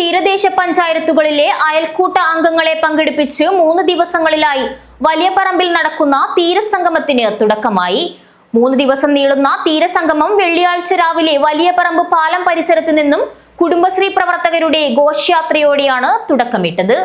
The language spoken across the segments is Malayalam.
തീരദേശ പഞ്ചായത്തുകളിലെ അയൽക്കൂട്ട അംഗങ്ങളെ പങ്കെടുപ്പിച്ച് മൂന്ന് ദിവസങ്ങളിലായി വലിയ പറമ്പിൽ നടക്കുന്ന തീരസംഗമത്തിന് തുടക്കമായി. മൂന്ന് ദിവസം നീളുന്ന തീരസംഗമം വെള്ളിയാഴ്ച രാവിലെ വലിയ പറമ്പ് പാലം പരിസരത്ത് നിന്നും കുടുംബശ്രീ പ്രവർത്തകരുടെ ഘോഷയാത്രയോടെയാണ് തുടക്കമിട്ടത്.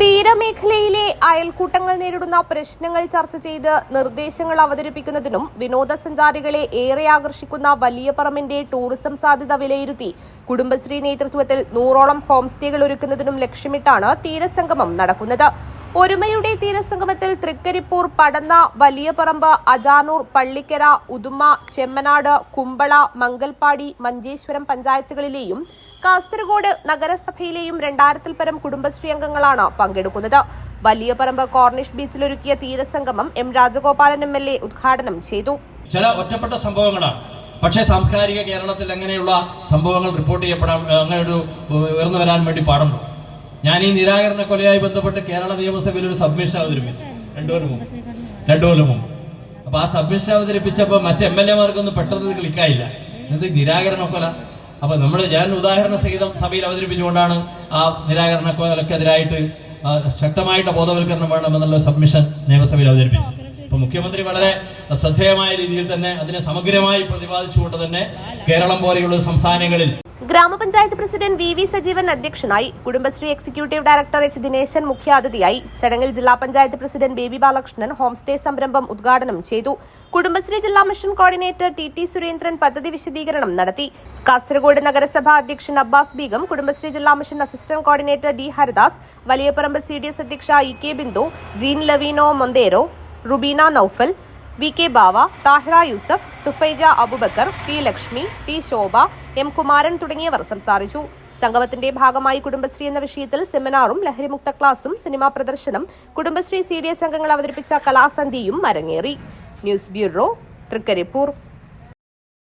തീരമേഖലയിലെ അയൽക്കൂട്ടങ്ങൾ നേരിടുന്ന പ്രശ്നങ്ങൾ ചർച്ച ചെയ്ത് നിർദ്ദേശങ്ങൾ അവതരിപ്പിക്കുന്നതിനും വിനോദസഞ്ചാരികളെ ഏറെ ആകർഷിക്കുന്ന വലിയ പറമ്പിന്റെ ടൂറിസം സാധ്യത വിലയിരുത്തി. കുടുംബശ്രീ നേതൃത്വത്തിൽ നൂറോളം ഹോം സ്റ്റേകൾ ഒരുക്കുന്നതിനും ലക്ഷ്യമിട്ടാണ് തീരസംഗമം നടക്കുന്നത്. ഒരുമയുടെ തീരസംഗമത്തിൽ തൃക്കരിപ്പൂർ പടന്ന വലിയപറമ്പ് അജാനൂർ പള്ളിക്കര ഉദുമ ചെമ്മനാട് കുമ്പള മംഗൽപാടി മഞ്ചേശ്വരം പഞ്ചായത്തുകളിലെയും കാസർഗോഡ് നഗരസഭയിലെയും രണ്ടായിരത്തിൽ പരം കുടുംബശ്രീ അംഗങ്ങളാണ് പങ്കെടുക്കുന്നത്. വലിയപറമ്പ് കോർണിഷ് കോർണിഷ് ബീച്ചിലൊരുക്കിയ തീരസംഗമം M Rajagopalan M L A ഉദ്ഘാടനം ചെയ്തു. ചില ഒറ്റപ്പെട്ട സംഭവങ്ങളാണ്. പക്ഷേ സാംസ്കാരിക കേരളത്തിൽ അങ്ങനെയുള്ള സംഭവങ്ങൾ റിപ്പോർട്ട് ചെയ്യപ്പെടാൻ അങ്ങനെ ഒരു ഉയർന്നു വരാൻ വേണ്ടി പാടുന്നു ഞാൻ ഈ നിരാകരണ കൊലയായി ബന്ധപ്പെട്ട് കേരള നിയമസഭയിൽ ഒരു സബ്മിഷൻ അവതരിപ്പിച്ചു. രണ്ടു കൊല്ലം മുമ്പ്. രണ്ടു കൊല്ലം മുമ്പ്. അപ്പൊ ആ സബ്മിഷൻ അവതരിപ്പിച്ചപ്പോൾ മറ്റ് എം എൽ എമാർക്കൊന്നും പെട്ടെന്ന് ക്ലിക്കായില്ല. എന്ത് നിരാകരണ കൊല? അപ്പൊ നമ്മൾ ഞാൻ ഉദാഹരണ സഹിതം സഭയിൽ അവതരിപ്പിച്ചുകൊണ്ടാണ് ആ നിരാകരണ കൊലക്കെതിരായിട്ട് ശക്തമായിട്ട് ബോധവൽക്കരണം വേണമെന്നുള്ള സബ്മിഷൻ നിയമസഭയിൽ അവതരിപ്പിച്ചു അപ്പൊ മുഖ്യമന്ത്രി വളരെ ശ്രദ്ധേയമായ രീതിയിൽ തന്നെ അതിനെ സമഗ്രമായി പ്രതിപാദിച്ചുകൊണ്ട് തന്നെ കേരളം പോലെയുള്ള സംസ്ഥാനങ്ങളിൽ ഗ്രാമപഞ്ചായത്ത് പ്രസിഡന്റ് വി വി സജീവൻ അധ്യക്ഷനായി Kudumbashree executive director H Dineshan മുഖ്യാതിഥിയായി ചടങ്ങിൽ ജില്ലാ panchayat president baby Balakrishnan homestay സംരംഭം ഉദ്ഘാടനം ചെയ്തു. കുടുംബശ്രീ ജില്ലാ mission coordinator T T Surendran പദ്ധതി വിശദീകരണം നടത്തി. കാസർഗോഡ് നഗരസഭാ അധ്യക്ഷൻ അബ്ബാസ് ബീഗം കുടുംബശ്രീ ജില്ലാ mission assistant coordinator D Haridas Valiyaparamba C D S അധ്യക്ഷ E K Bindu Jean Lavino Montero Rubeena Noufal V K Bava Thahira Yusuf Sufaija Abubakar P Lakshmi T Shobha M Kumaran തുടങ്ങിയവർ സംസാരിച്ചു. സംഗമത്തിന്റെ ഭാഗമായി കുടുംബശ്രീ എന്ന വിഷയത്തിൽ സെമിനാറും ലഹരിമുക്ത ക്ലാസും സിനിമാ പ്രദർശനം കുടുംബശ്രീ സി ഡി എസ് അംഗങ്ങൾ അവതരിപ്പിച്ച കലാസന്ധിയും അരങ്ങേറി. News bureau Thrikaripur.